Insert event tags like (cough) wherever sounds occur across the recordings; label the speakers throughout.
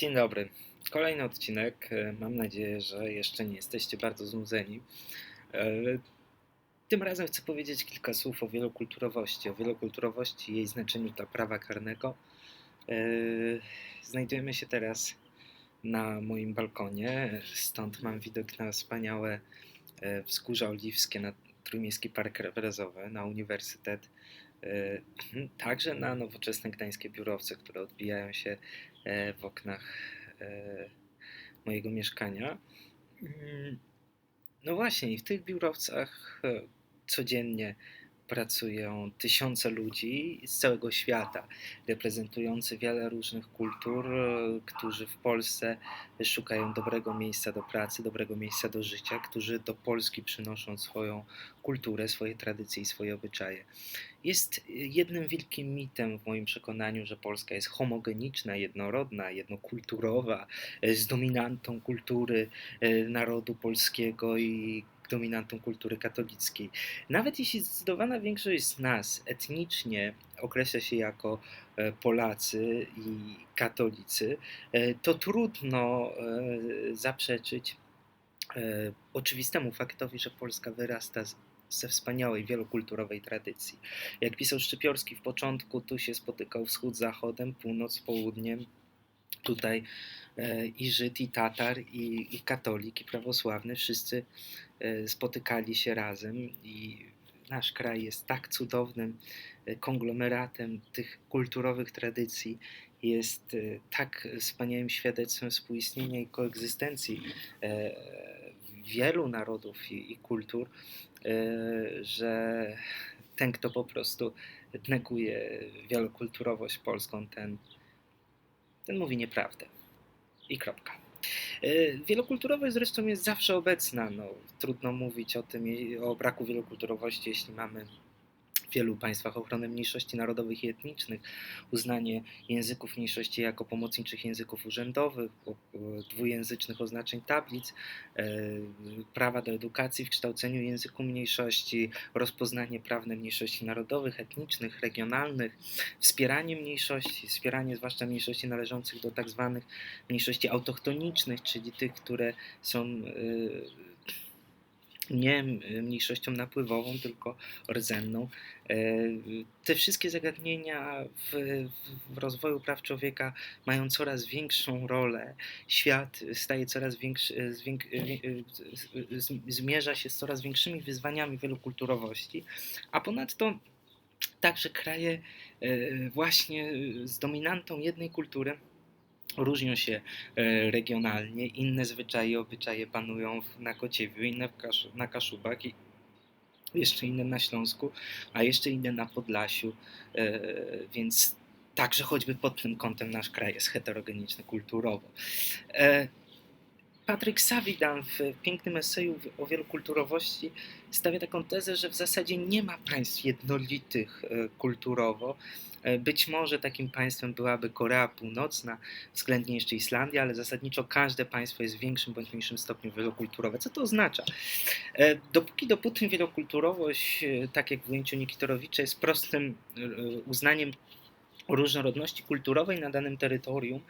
Speaker 1: Dzień dobry. Kolejny odcinek. E, mam nadzieję, że jeszcze nie jesteście bardzo znudzeni. E, tym razem chcę powiedzieć kilka słów o wielokulturowości, o wielokulturowości i jej znaczeniu dla prawa karnego. E, znajdujemy się teraz na moim balkonie, stąd mam widok na wspaniałe wzgórza oliwskie, na Trójmiejski Park Reprezowy, na uniwersytet, także na nowoczesne gdańskie biurowce, które odbijają się w oknach mojego mieszkania. Mm, no właśnie, i w tych biurowcach e, codziennie pracują tysiące ludzi z całego świata, reprezentujący wiele różnych kultur, którzy w Polsce szukają dobrego miejsca do pracy, dobrego miejsca do życia, którzy do Polski przynoszą swoją kulturę, swoje tradycje i swoje obyczaje. Jest jednym wielkim mitem w moim przekonaniu, że Polska jest homogeniczna, jednorodna, jednokulturowa, z dominantą kultury e, narodu polskiego i dominantą kultury katolickiej. Nawet jeśli zdecydowana większość z nas etnicznie określa się jako e, Polacy i katolicy, e, to trudno e, zaprzeczyć oczywistemu faktowi, że Polska wyrasta ze wspaniałej, wielokulturowej tradycji. Jak pisał Szczypiorski w początku, tu się spotykał wschód z zachodem, północ z południem, tutaj i Żyd, i Tatar, i, i katolik, i prawosławny, wszyscy E, spotykali się razem i nasz kraj jest tak cudownym e, konglomeratem tych kulturowych tradycji, jest e, tak wspaniałym świadectwem współistnienia i koegzystencji wielu narodów i, i kultur, że ten, kto po prostu neguje wielokulturowość polską, ten, ten mówi nieprawdę. I kropka. E, wielokulturowość zresztą jest zawsze obecna. No, trudno mówić o tym, o braku wielokulturowości, jeśli mamy w wielu państwach ochronę mniejszości narodowych i etnicznych, uznanie języków mniejszości jako pomocniczych języków urzędowych, dwujęzycznych oznaczeń tablic, e, prawa do edukacji w kształceniu języku mniejszości, rozpoznanie prawne mniejszości narodowych, etnicznych, regionalnych, wspieranie mniejszości, wspieranie zwłaszcza mniejszości należących do tak zwanych mniejszości autochtonicznych, czyli tych, które są e, nie mniejszością napływową, tylko rdzenną. E, te wszystkie zagadnienia w, w, rozwoju praw człowieka mają coraz większą rolę. Świat staje coraz większy, zwięk, zmierza się z coraz większymi wyzwaniami wielokulturowości, a ponadto także kraje e, właśnie z dominantą jednej kultury różnią się e, regionalnie, inne zwyczaje, obyczaje panują na Kociewiu, inne na Kaszubach jeszcze inne na Śląsku, a jeszcze inne na Podlasiu, e, więc także choćby pod tym kątem nasz kraj jest heterogeniczny kulturowo. E, Patryk Savidan w pięknym eseju o wielokulturowości stawia taką tezę, że w zasadzie nie ma państw jednolitych kulturowo, E, być może takim państwem byłaby Korea Północna, względnie jeszcze Islandia, ale zasadniczo każde państwo jest w większym bądź mniejszym stopniu wielokulturowe. Co to oznacza? E, dopóki dopóty wielokulturowość, e, tak jak w ujęciu Nikitorowicza, jest prostym uznaniem różnorodności kulturowej na danym terytorium,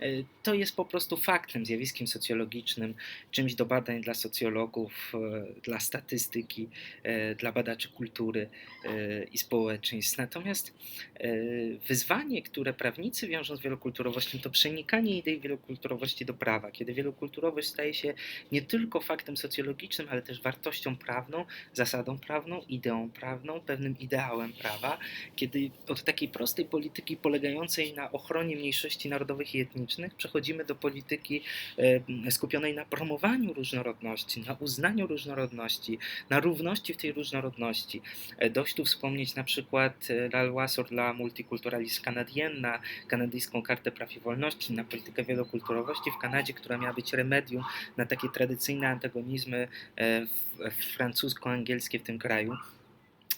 Speaker 1: e, to jest po prostu faktem, zjawiskiem socjologicznym, czymś do badań dla socjologów, e, dla statystyki, e, dla badaczy kultury i społeczeństw. Natomiast wyzwanie, które prawnicy wiążą z wielokulturowością, to przenikanie idei wielokulturowości do prawa, kiedy wielokulturowość staje się nie tylko faktem socjologicznym, ale też wartością prawną, zasadą prawną, ideą prawną, pewnym ideałem prawa, kiedy od takiej prostej polityki polityki polegającej na ochronie mniejszości narodowych i etnicznych przechodzimy do polityki e, skupionej na promowaniu różnorodności, na uznaniu różnorodności, na równości w tej różnorodności. E, dość tu wspomnieć na przykład e, La Loi sur la na kanadyjską kartę praw i wolności, na politykę wielokulturowości w Kanadzie, która miała być remedium na takie tradycyjne antagonizmy francusko-angielskie w tym kraju.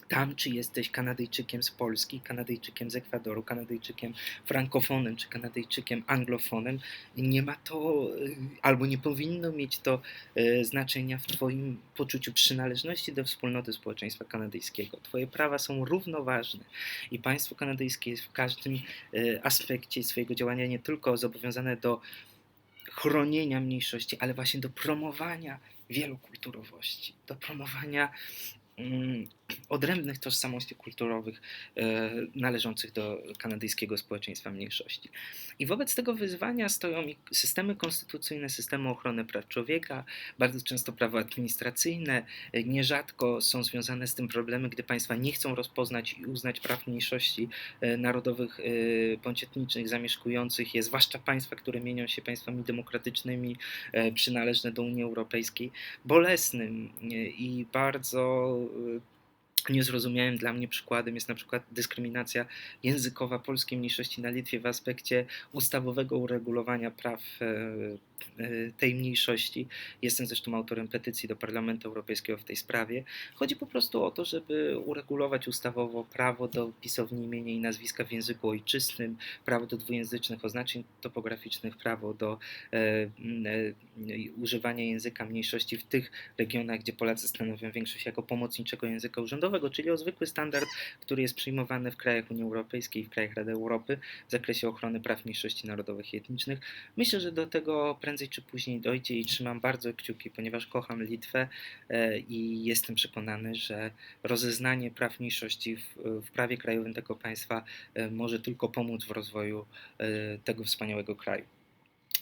Speaker 1: Tam, czy jesteś Kanadyjczykiem z Polski, Kanadyjczykiem z Ekwadoru, Kanadyjczykiem frankofonem, czy Kanadyjczykiem anglofonem, nie ma to, y, albo nie powinno mieć to y, znaczenia w Twoim poczuciu przynależności do wspólnoty społeczeństwa kanadyjskiego. Twoje prawa są równoważne i państwo kanadyjskie jest w każdym y, aspekcie swojego działania nie tylko zobowiązane do chronienia mniejszości, ale właśnie do promowania wielokulturowości, do promowania mm, odrębnych tożsamości kulturowych e, należących do kanadyjskiego społeczeństwa mniejszości. I wobec tego wyzwania stoją systemy konstytucyjne, systemy ochrony praw człowieka, bardzo często prawo administracyjne, e, nierzadko są związane z tym problemy, gdy państwa nie chcą rozpoznać i uznać praw mniejszości e, narodowych bądź etnicznych zamieszkujących je, zwłaszcza państwa, które mienią się państwami demokratycznymi, przynależne do Unii Europejskiej, bolesnym i bardzo Niezrozumiałym dla mnie przykładem jest na przykład dyskryminacja językowa polskiej mniejszości na Litwie w aspekcie ustawowego uregulowania praw e, e, tej mniejszości. Jestem zresztą autorem petycji do Parlamentu Europejskiego w tej sprawie. Chodzi po prostu o to, żeby uregulować ustawowo prawo do pisowni imienia i nazwiska w języku ojczystym, prawo do dwujęzycznych oznaczeń topograficznych, prawo do e, e, używania języka mniejszości w tych regionach, gdzie Polacy stanowią większość jako pomocniczego języka urzędowego czyli o zwykły standard, który jest przyjmowany w krajach Unii Europejskiej i w krajach Rady Europy w zakresie ochrony praw mniejszości narodowych i etnicznych. Myślę, że do tego prędzej czy później dojdzie i trzymam bardzo kciuki, ponieważ kocham Litwę e, i jestem przekonany, że rozeznanie praw mniejszości w, w prawie krajowym tego państwa e, może tylko pomóc w rozwoju e, tego wspaniałego kraju.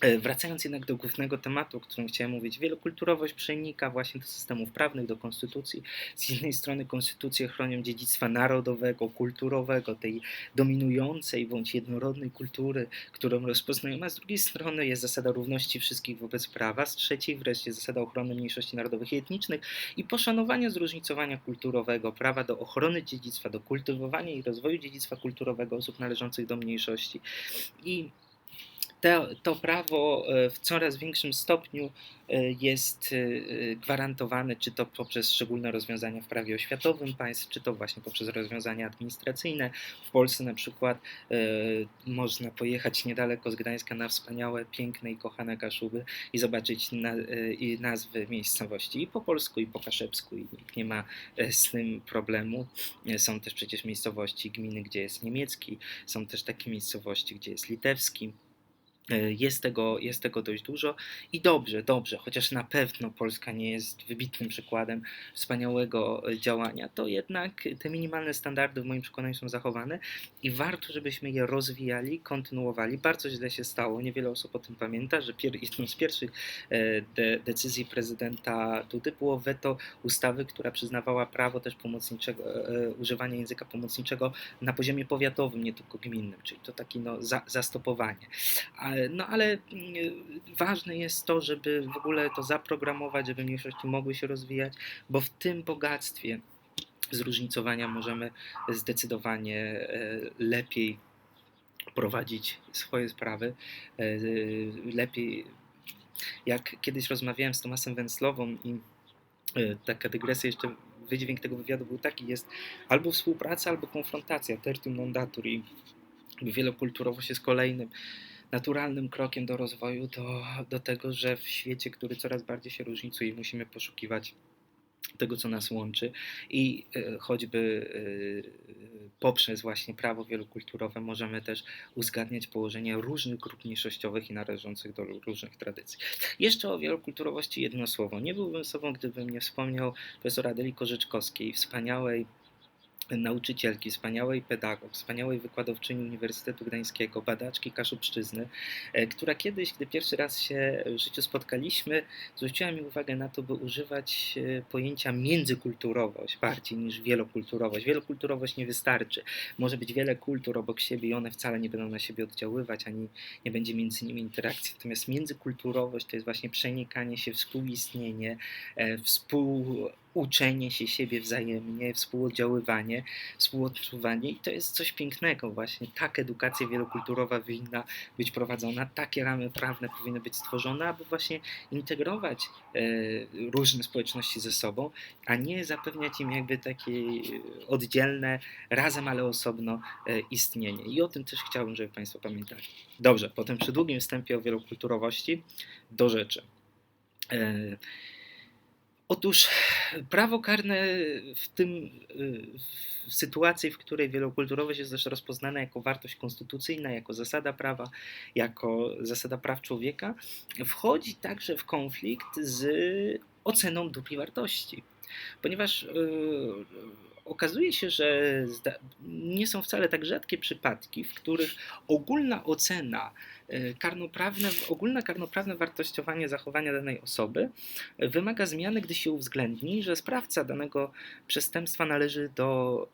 Speaker 1: E, wracając jednak do głównego tematu, o którym chciałem mówić, wielokulturowość przenika właśnie do systemów prawnych, do konstytucji. Z jednej strony konstytucje chronią dziedzictwa narodowego, kulturowego, tej dominującej bądź jednorodnej kultury, którą rozpoznają, a z drugiej strony jest zasada równości wszystkich wobec prawa, z trzeciej wreszcie zasada ochrony mniejszości narodowych i etnicznych i poszanowania zróżnicowania kulturowego, prawa do ochrony dziedzictwa, do kultywowania i rozwoju dziedzictwa kulturowego osób należących do mniejszości. I te, to prawo e, w coraz większym stopniu e, jest e, gwarantowane, czy to poprzez szczególne rozwiązania w prawie oświatowym państw, czy to właśnie poprzez rozwiązania administracyjne. W Polsce na przykład można pojechać niedaleko z Gdańska na wspaniałe, piękne i kochane Kaszuby i zobaczyć nazwy miejscowości i po polsku, i po kaszebsku, i nikt nie ma z tym problemu. Są też przecież miejscowości, gminy, gdzie jest niemiecki, są też takie miejscowości, gdzie jest litewski. E, jest tego, jest tego dość dużo i dobrze, dobrze, chociaż na pewno Polska nie jest wybitnym przykładem wspaniałego e, działania, to jednak te minimalne standardy w moim przekonaniu są zachowane i warto, żebyśmy je rozwijali, kontynuowali. Bardzo źle się stało, niewiele osób o tym pamięta, że jedną z pierwszych e, de decyzji prezydenta Dudy było weto ustawy, która przyznawała prawo też pomocniczego, używania języka pomocniczego na poziomie powiatowym, nie tylko gminnym, czyli to takie no, za, zastopowanie. A no ale mm, ważne jest to, żeby w ogóle to zaprogramować, żeby mniejszości mogły się rozwijać, bo w tym bogactwie zróżnicowania możemy zdecydowanie e, lepiej prowadzić swoje sprawy, e, lepiej. Jak kiedyś rozmawiałem z Tomasem Węclową i e, taka dygresja jeszcze wydźwięk tego wywiadu był taki, jest albo współpraca, albo konfrontacja, tertium non datur i wielokulturowość jest kolejnym naturalnym krokiem do rozwoju, do, do tego, że w świecie, który coraz bardziej się różnicuje, musimy poszukiwać tego, co nas łączy i e, choćby e, poprzez właśnie prawo wielokulturowe możemy też uzgadniać położenie różnych grup mniejszościowych i należących do różnych tradycji. Jeszcze o wielokulturowości jedno słowo. Nie byłbym sobą, gdybym nie wspomniał profesora Adeli Korzeczkowskiej, wspaniałej nauczycielki, wspaniałej pedagog, wspaniałej wykładowczyni Uniwersytetu Gdańskiego, badaczki Kaszubszczyzny, e, która kiedyś, gdy pierwszy raz się w życiu spotkaliśmy, zwróciła mi uwagę na to, by używać e, pojęcia międzykulturowość bardziej niż wielokulturowość. Wielokulturowość nie wystarczy. Może być wiele kultur obok siebie i one wcale nie będą na siebie oddziaływać, ani nie będzie między nimi interakcji. Natomiast międzykulturowość to jest właśnie przenikanie się, współistnienie, e, współ uczenie się siebie wzajemnie, współoddziaływanie, współodczuwanie i to jest coś pięknego właśnie. Tak edukacja wielokulturowa winna być prowadzona, takie ramy prawne powinny być stworzone, aby właśnie integrować e, różne społeczności ze sobą, a nie zapewniać im jakby takie oddzielne, razem ale osobno e, istnienie. I o tym też chciałbym, żeby Państwo pamiętali. Dobrze, po tym przydługim wstępie o wielokulturowości do rzeczy. Otóż prawo karne w tym w sytuacji, w której wielokulturowość jest też rozpoznana jako wartość konstytucyjna, jako zasada prawa, jako zasada praw człowieka, wchodzi także w konflikt z oceną dóbr wartości. Ponieważ yy, okazuje się, że nie są wcale tak rzadkie przypadki, w których ogólna ocena karnoprawne, ogólne karnoprawne wartościowanie zachowania danej osoby wymaga zmiany, gdy się uwzględni, że sprawca danego przestępstwa należy do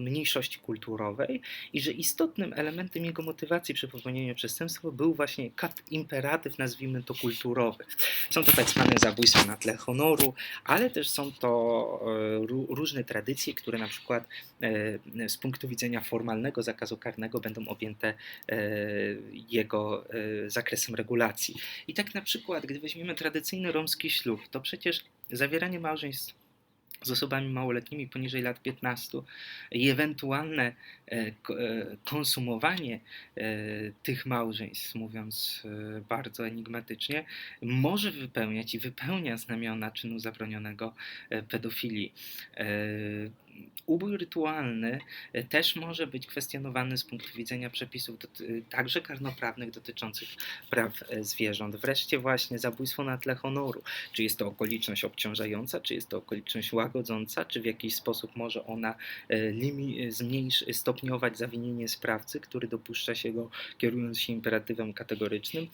Speaker 1: mniejszości kulturowej i że istotnym elementem jego motywacji przy popełnieniu przestępstwa był właśnie imperatyw, nazwijmy to kulturowy. Są to tak zwane zabójstwa na tle honoru, ale też są to e, różne tradycje, które na przykład e, z punktu widzenia formalnego zakazu karnego będą objęte jego E, zakresem regulacji. I tak na przykład, gdy weźmiemy tradycyjny romski ślub, to przecież zawieranie małżeństw z osobami małoletnimi poniżej lat 15 i ewentualne e, e, konsumowanie tych małżeństw, mówiąc bardzo enigmatycznie, może wypełniać i wypełnia znamiona czynu zabronionego pedofilii ubój rytualny e, też może być kwestionowany z punktu widzenia przepisów także karnoprawnych dotyczących praw e, zwierząt. Wreszcie właśnie zabójstwo na tle honoru. Czy jest to okoliczność obciążająca, czy jest to okoliczność łagodząca, czy w jakiś sposób może ona e, stopniować zawinienie sprawcy, który dopuszcza się go kierując się imperatywem kategorycznym.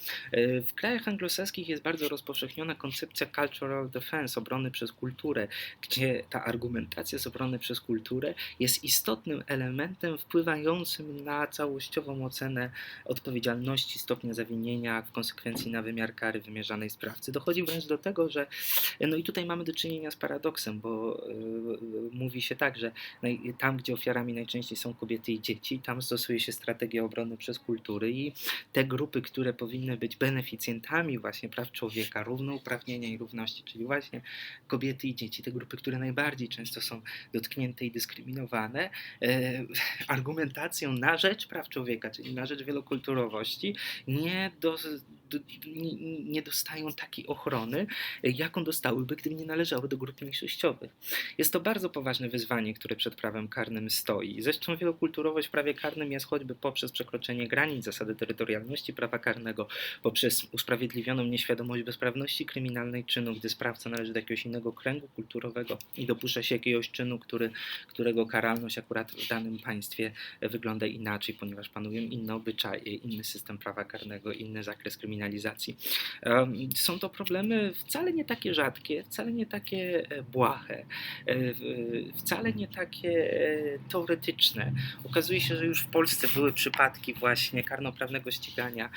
Speaker 1: W krajach anglosaskich jest bardzo rozpowszechniona koncepcja cultural defense, obrony przez kulturę, gdzie ta argumentacja z obrony przez kulturę jest istotnym elementem wpływającym na całościową ocenę odpowiedzialności, stopnia zawinienia, w konsekwencji na wymiar kary wymierzanej sprawcy. Dochodzi wręcz do tego, że no i tutaj mamy do czynienia z paradoksem, bo yy, mówi się tak, że tam, gdzie ofiarami najczęściej są kobiety i dzieci, tam stosuje się strategię obrony przez kultury i te grupy, które powinny być beneficjentami właśnie praw człowieka, równouprawnienia i równości, czyli właśnie kobiety i dzieci, te grupy, które najbardziej często są dotknięte i dyskryminowane, e, (laughs) argumentacją na rzecz praw człowieka, czyli na rzecz wielokulturowości, nie, do, do, nie dostają takiej ochrony, jaką dostałyby, gdyby nie należały do grup mniejszościowych. Jest to bardzo poważne wyzwanie, które przed prawem karnym stoi. Zresztą wielokulturowość w prawie karnym jest choćby poprzez przekroczenie granic zasady terytorialności prawa karnego, poprzez usprawiedliwioną nieświadomość bezprawności kryminalnej czynu, gdy sprawca należy do jakiegoś innego kręgu kulturowego i dopuszcza się jakiegoś czynu, który, którego karalność akurat w danym państwie wygląda inaczej, ponieważ panują inne obyczaje, inny system prawa karnego, inny zakres kryminalizacji. Są to problemy wcale nie takie rzadkie, wcale nie takie e, błahe, e, wcale nie takie e, teoretyczne. Okazuje się, że już w Polsce były przypadki właśnie karnoprawnego ścigania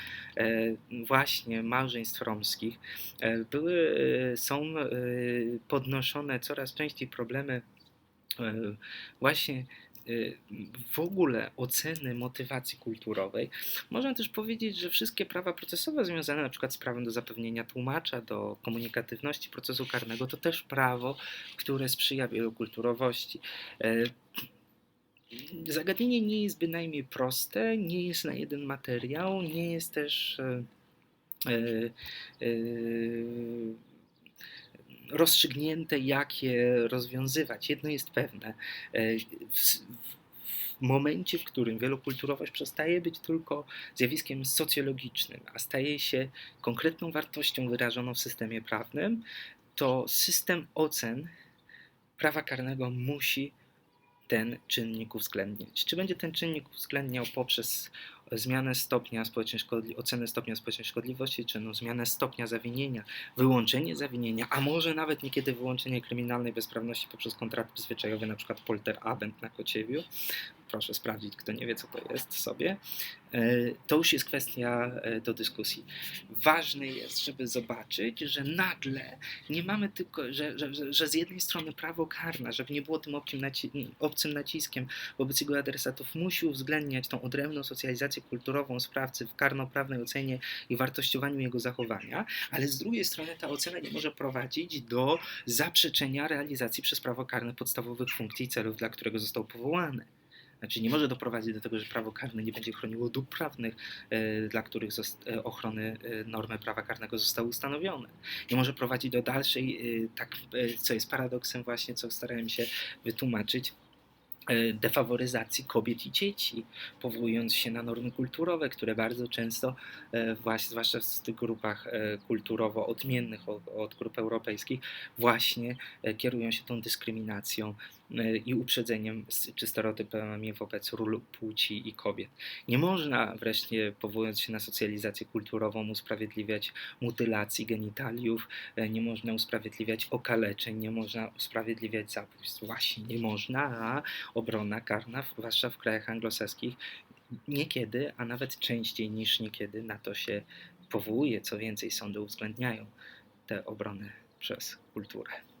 Speaker 1: właśnie małżeństw romskich. Były, są podnoszone coraz częściej problemy właśnie e, w ogóle oceny motywacji kulturowej. Można też powiedzieć, że wszystkie prawa procesowe związane na przykład z prawem do zapewnienia tłumacza, do komunikatywności procesu karnego, to też prawo, które sprzyja wielokulturowości. E, zagadnienie nie jest bynajmniej proste, nie jest na jeden materiał, nie jest też rozstrzygnięte, jak je rozwiązywać. Jedno jest pewne. E, w, momencie, w którym wielokulturowość przestaje być tylko zjawiskiem socjologicznym, a staje się konkretną wartością wyrażoną w systemie prawnym, to system ocen prawa karnego musi ten czynnik uwzględniać. Czy będzie ten czynnik uwzględniał poprzez zmianę stopnia społecznej szkodli- ocenę stopnia społecznej szkodliwości czynu, zmianę stopnia zawinienia, wyłączenie zawinienia, a może nawet niekiedy wyłączenie kryminalnej bezprawności poprzez kontrakt zwyczajowy, na przykład polter abent na Kociewiu, proszę sprawdzić, kto nie wie, co to jest sobie. To już jest kwestia do dyskusji. Ważne jest, żeby zobaczyć, że nagle nie mamy tylko, że, że, że z jednej strony prawo karne, żeby nie było tym obcym, obcym naciskiem wobec jego adresatów, musi uwzględniać tą odrębną socjalizację kulturową sprawcy w karnoprawnej ocenie i wartościowaniu jego zachowania, ale z drugiej strony ta ocena nie może prowadzić do zaprzeczenia realizacji przez prawo karne podstawowych funkcji i celów, dla którego został powołany. Znaczy nie może doprowadzić do tego, że prawo karne nie będzie chroniło dóbr prawnych, e, dla których e, ochrony e, normy prawa karnego zostały ustanowione. Nie może prowadzić do dalszej, tak, co jest paradoksem właśnie, co starałem się wytłumaczyć, defaworyzacji kobiet i dzieci, powołując się na normy kulturowe, które bardzo często, e, właśnie, zwłaszcza w tych grupach e, kulturowo odmiennych od, od grup europejskich, właśnie kierują się tą dyskryminacją i uprzedzeniem czy stereotypami wobec ról płci i kobiet. Nie można wreszcie, powołując się na socjalizację kulturową, usprawiedliwiać mutylacji genitaliów, nie można usprawiedliwiać okaleczeń, nie można usprawiedliwiać zabójstw. Właśnie nie można, a obrona karna, zwłaszcza w krajach anglosaskich, niekiedy, a nawet częściej niż niekiedy na to się powołuje. Co więcej, sądy uwzględniają tę obronę przez kulturę.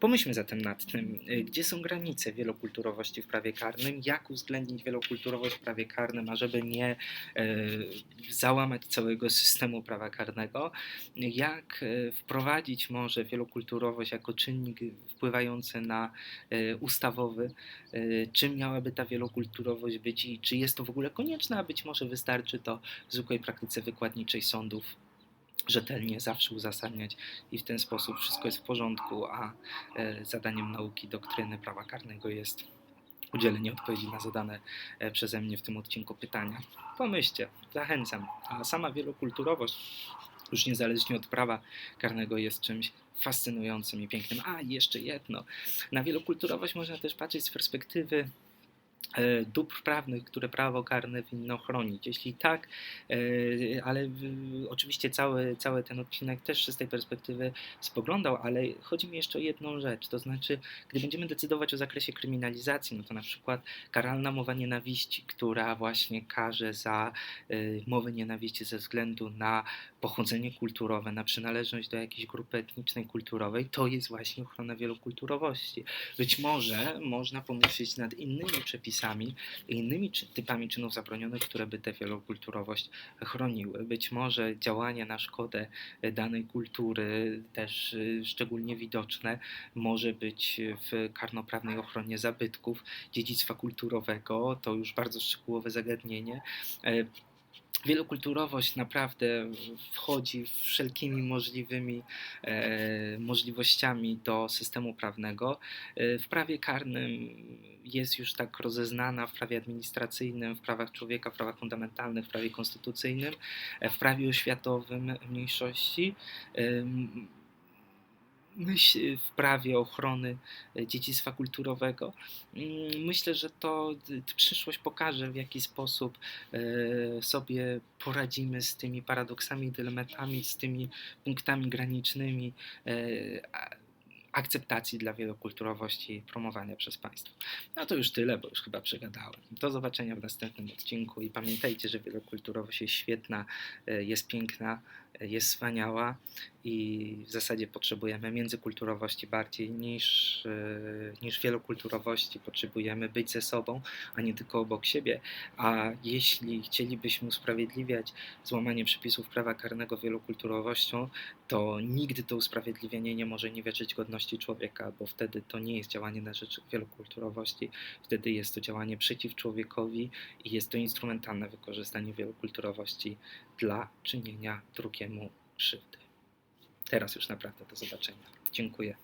Speaker 1: Pomyślmy zatem nad tym, y, gdzie są granice wielokulturowości w prawie karnym, jak uwzględnić wielokulturowość w prawie karnym, ażeby nie y, załamać całego systemu prawa karnego, jak y, wprowadzić może wielokulturowość jako czynnik wpływający na ustawowy, czym miałaby ta wielokulturowość być i czy jest to w ogóle konieczne, a być może wystarczy to w zwykłej praktyce wykładniczej sądów rzetelnie zawsze uzasadniać i w ten sposób wszystko jest w porządku, a e, zadaniem nauki doktryny prawa karnego jest udzielenie odpowiedzi na zadane e, przeze mnie w tym odcinku pytania. Pomyślcie, zachęcam. A sama wielokulturowość, już niezależnie od prawa karnego, jest czymś fascynującym i pięknym. A, jeszcze jedno. Na wielokulturowość można też patrzeć z perspektywy dóbr prawnych, które prawo karne winno chronić. Jeśli tak, e, ale oczywiście cały, cały ten odcinek też z tej perspektywy spoglądał, ale chodzi mi jeszcze o jedną rzecz, to znaczy, gdy będziemy decydować o zakresie kryminalizacji, no to na przykład karalna mowa nienawiści, która właśnie karze za e, mowę nienawiści ze względu na pochodzenie kulturowe, na przynależność do jakiejś grupy etnicznej, kulturowej, to jest właśnie ochrona wielokulturowości. Być może można pomyśleć nad innymi przepisami, innymi typami czynów zabronionych, które by tę wielokulturowość chroniły. Być może działania na szkodę danej kultury, też y, szczególnie widoczne, może być w karnoprawnej ochronie zabytków, dziedzictwa kulturowego, to już bardzo szczegółowe zagadnienie. Wielokulturowość naprawdę wchodzi wszelkimi możliwymi e, możliwościami do systemu prawnego. E, w prawie karnym jest już tak rozeznana, w prawie administracyjnym, w prawach człowieka, w prawach fundamentalnych, w prawie konstytucyjnym, e, w prawie oświatowym mniejszości. E, w prawie ochrony e, dziedzictwa kulturowego. Mm, myślę, że to przyszłość pokaże, w jaki sposób e, sobie poradzimy z tymi paradoksami, dylematami, z tymi punktami granicznymi e, akceptacji dla wielokulturowości promowania przez państwo. No to już tyle, bo już chyba przegadałem. Do zobaczenia w następnym odcinku i pamiętajcie, że wielokulturowość jest świetna, jest piękna, jest wspaniała i w zasadzie potrzebujemy międzykulturowości bardziej niż, e, niż wielokulturowości. Potrzebujemy być ze sobą, a nie tylko obok siebie. A jeśli chcielibyśmy usprawiedliwiać złamanie przepisów prawa karnego wielokulturowością, to nigdy to usprawiedliwienie nie może niweczyć godności człowieka, bo wtedy to nie jest działanie na rzecz wielokulturowości, wtedy jest to działanie przeciw człowiekowi i jest to instrumentalne wykorzystanie wielokulturowości dla czynienia drugiemu krzywdy. Teraz już naprawdę do zobaczenia. Dziękuję.